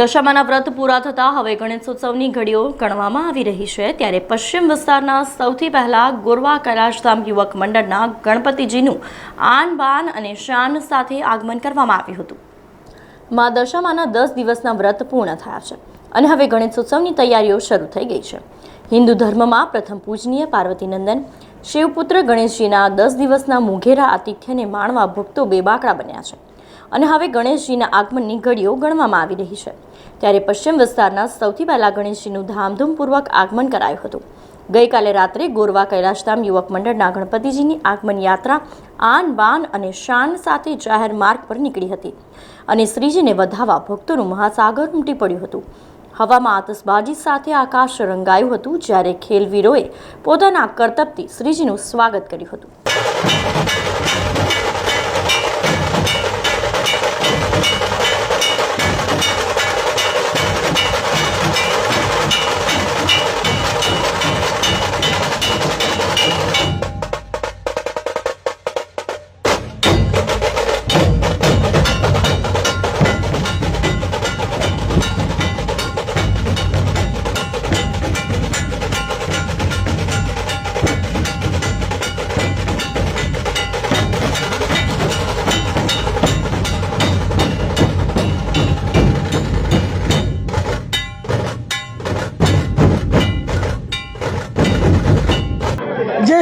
દશામાના વ્રત પૂરા થતાં હવે ગણેશોત્સવની ઘડીઓ ગણવામાં આવી રહી છે. ત્યારે પશ્ચિમ વિસ્તારના સૌથી પહેલા ગોરવા કૈલાશધામ યુવક મંડળના ગણપતિજીનું આન બાન અને શાન સાથે આગમન કરવામાં આવ્યું હતું. મા દશામાના દસ દિવસના વ્રત પૂર્ણ થયા છે અને હવે ગણેશોત્સવની તૈયારીઓ શરૂ થઈ ગઈ છે. હિન્દુ ધર્મમાં પ્રથમ પૂજનીય પાર્વતીનંદન, શિવપુત્ર ગણેશજીના દસ દિવસના મુઘેરા આતિથ્યને માણવા ભક્તો બેબાકડા બન્યા છે. અને હવે ગણેશજીના આગમનની ઘડીઓ ગણવામાં આવી રહી છે. ત્યારે પશ્ચિમ વિસ્તારના સૌથી પહેલા ગણેશજીનું ધામધૂમપૂર્વક આગમન કરાયું હતું. ગઈકાલે રાત્રે ગોરવા કૈલાશધામ યુવક મંડળના ગણપતિજીની આગમન યાત્રા આન બાન અને શાન સાથે જાહેર માર્ગ પર નીકળી હતી અને શ્રીજીને વધાવવા ભક્તોનું મહાસાગર ઉમટી પડ્યું હતું. હવામાં આતશબાજી સાથે આકાશ રંગાયું હતું, જ્યારે ખેલવીરોએ પોતાના કરતબથી શ્રીજીનું સ્વાગત કર્યું હતું.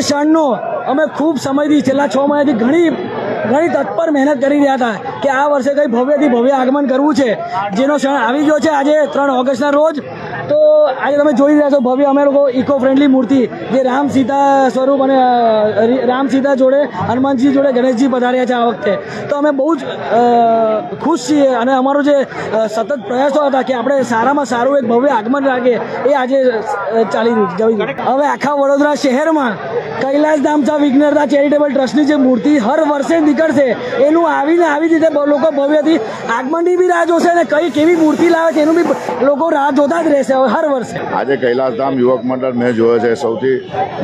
ક્ષણનો અમે ખૂબ સમયથી છેલ્લા છ મહિનાથી ઘણી ઘણી તત્પર મહેનત કરી રહ્યા હતા કે આ વર્ષે કંઈ ભવ્યથી ભવ્ય આગમન કરવું છે. જેનો ક્ષણ આવી ગયો છે આજે ત્રણ ઓગસ્ટના રોજ. તો આજે તમે જોઈ રહ્યા છો ભવ્ય અમે લોકો ઇકો ફ્રેન્ડલી મૂર્તિ જે રામ સીતા સ્વરૂપ અને રામ સીતા જોડે, હનુમાનજી જોડે ગણેશજી પધાર્યા છે આ વખતે. તો અમે બહુ જ ખુશ છીએ અને અમારો જે સતત પ્રયાસો હતા કે આપણે સારામાં સારું એક ભવ્ય આગમન રાખીએ, એ આજે ચાલી રહ્યું છે હવે આખા વડોદરા શહેરમાં કૈલાસ ધામચા વિઘ્નરતા ચેરિટેબલ ટ્રસ્ટની જે મૂર્તિ હર વર્ષે નીકળશે. એનું આવીને આવી રીતે લોકો ભવ્યથી આગમનની બી રાહ જોશે અને કઈ કેવી મૂર્તિ લાવે છે એનું બી લોકો રાહ જોતા જ રહેશે હર વર્ષે. આજે કૈલાસધામ યુવક મંડળ મેં જોયો છે. સૌથી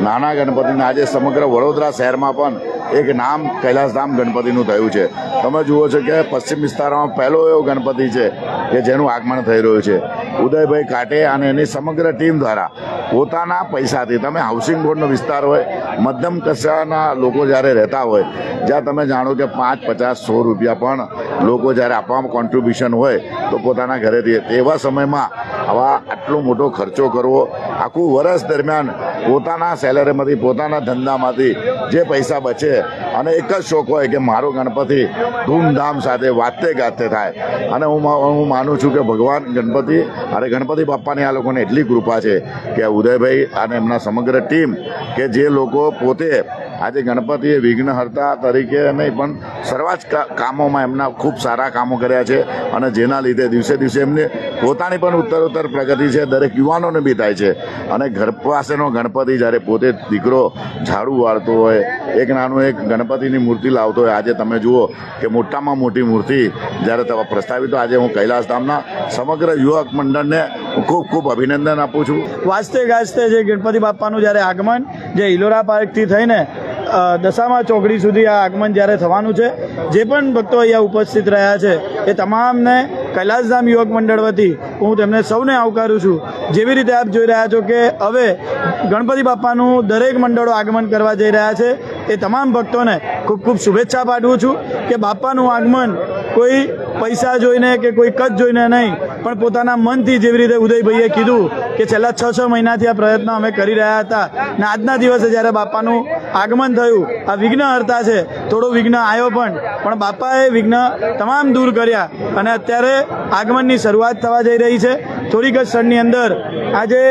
નાના ગણપતિને આજે સમગ્ર વડોદરા શહેરમાં પણ એક નામ કૈલાસધામ ગણપતિનું થયું છે. તમે જુઓ છો કે પશ્ચિમ વિસ્તારમાં પહેલો એવો ગણપતિ છે કે જેનું આગમન થઈ રહ્યું છે. ઉદયભાઈ કાટે અને એની સમગ્ર ટીમ દ્વારા પોતાના પૈસાથી, તમે હાઉસિંગ બોર્ડનો વિસ્તાર હોય, મધ્યમ કક્ષાના લોકો જ્યારે રહેતા હોય, જ્યાં તમે જાણો કે પાંચ, પચાસ, સો રૂપિયા પણ લોકો જ્યારે આપવામાં કોન્ટ્રીબ્યુશન હોય, તો પોતાના ઘરેથી, તેવા સમયમાં આવા આટલો મોટો ખર્ચો કરવો, આખું વર્ષ દરમિયાન પોતાના સેલરીમાંથી, પોતાના ધંધામાંથી જે પૈસા બચે, અને એક જ શોખ હોય કે મારો ગણપતિ ધૂમધામ સાથે વાતે ગાતે થાય. અને હું હું માનું છું કે ભગવાન ગણપતિ અને ગણપતિ બાપ્પાની આ લોકોને એટલી કૃપા છે કે ઉદયભાઈ અને એમના સમગ્ર ટીમ કે જે લોકો પોતે આજે ગણપતિ એ વિઘ્નહર્તા તરીકે નહીં, પણ સર્વા જ કામોમાં એમના ખૂબ સારા કામો કર્યા છે અને જેના લીધે દિવસે દિવસે એમને પોતાની પણ ઉત્તરોત્તર પ્રગતિ છે, દરેક યુવાનોને બી થાય છે. અને ઘર પાસેનો ગણપતિ જ્યારે પોતે દીકરો ઝાડુ વાળતો હોય, એક નાનું એક ગણપતિની મૂર્તિ લાવતો હોય, આજે તમે જુઓ કે મોટામાં મોટી મૂર્તિ જ્યારે તમે પ્રસ્તાવી તો આજે હું કૈલાસધામના સમગ્ર યુવક મંડળને ખૂબ ખૂબ અભિનંદન આપું છું. વાંચતે ગાજતે જે ગણપતિ બાપાનું જ્યારે આગમન, જે હિલોરા પાર્કથી થઈને દશામા ચોકડી સુધી આ આગમન જ્યારે થવાનું છે, જે પણ ભક્તો અહીંયા ઉપસ્થિત રહ્યા છે, એ તમામને કૈલાસધામ યુવક મંડળ વતી હું તેમને સૌને આવકારું છું. જેવી રીતે આપ જોઈ રહ્યા છો કે હવે ગણપતિ બાપાનું દરેક મંડળો આગમન કરવા જઈ રહ્યા છે, એ તમામ ભક્તોને ખૂબ ખૂબ શુભેચ્છા પાઠવું છું કે બાપાનું આગમન કોઈ પૈસા જોઈને કે કોઈ કદ જોઈને નહીં, પણ પોતાના મનથી જેવી રીતે ઉદયભાઈએ કીધું કે છેલ્લા છ છ મહિનાથી આ પ્રયત્ન અમે કરી રહ્યા હતા. ને આજના દિવસે જ્યારે બાપાનું આગમન થયું, આ વિઘ્ન હરતા છે, થોડો વિઘ્ન આવ્યો પણ પણ બાપાએ વિઘ્ન તમામ દૂર કર્યા અને અત્યારે આગમનની શરૂઆત થવા જઈ રહી છે. થોડીક જ ક્ષણની અંદર આજે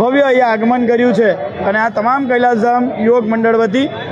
ભવ્ય અહીંયા આગમન કર્યું છે અને આ તમામ કૈલાસધામ યુવક મંડળ વતી